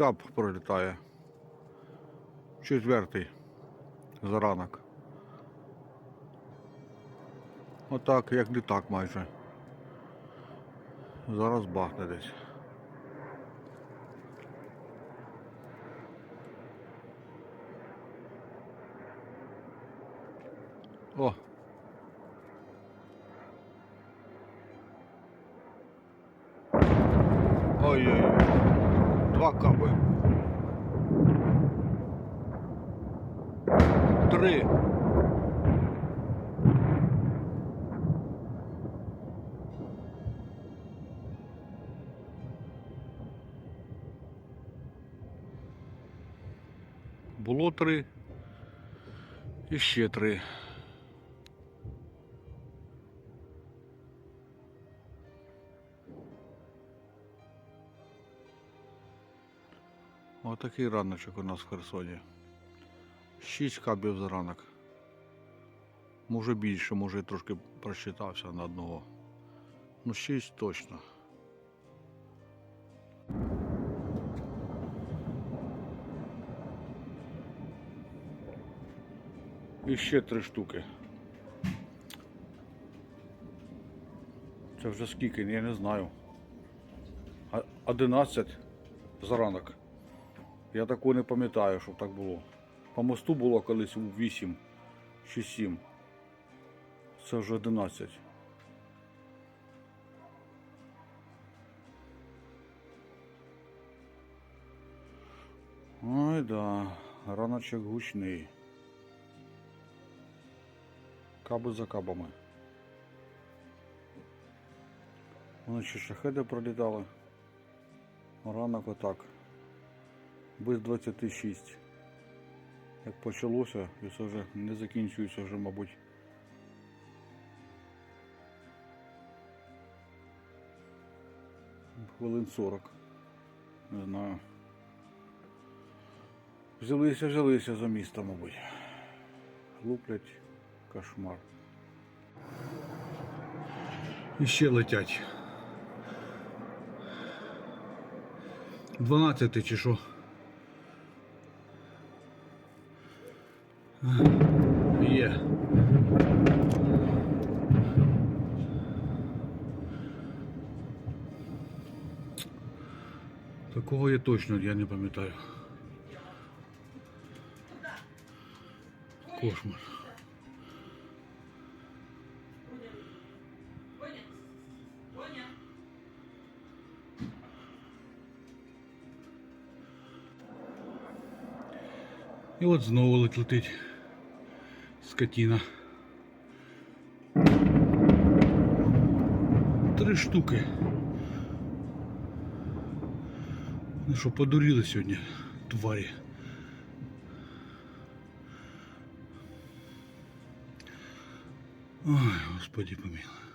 кап пролітає. Четвертий за ранок. Отак, як літак майже. Зараз бахне десь. О! Ой-ой-ой. Два каби. Три. Було три. І ще три. Отакий раночок у нас в Херсоні. Шість кабів за ранок. Може більше, може трошки просчитався на одного. Ну, шість точно. І ще три штуки. Це вже скільки, я не знаю. А- Одинадцять за ранок. Я такого не пам'ятаю, щоб так було. По мосту було колись 8 чи 7. Це вже 11. Ой, да, раночок гучний. Каби за кабами. Вночі шахеди пролітали. Ранок отак. Без 26. Як почалося, і це вже не закінчується вже, мабуть. Хвилин 40. Не знаю. Взялися, взялися за місто, мабуть. Луплять кошмар. І ще летять. 12 чи що? Є. Такого я точно я не пам'ятаю. Кошмар. І от знову лет- летить скотина. Три штуки. Ну що, подуріли сьогодні, тварі. Ой, господи помилуй.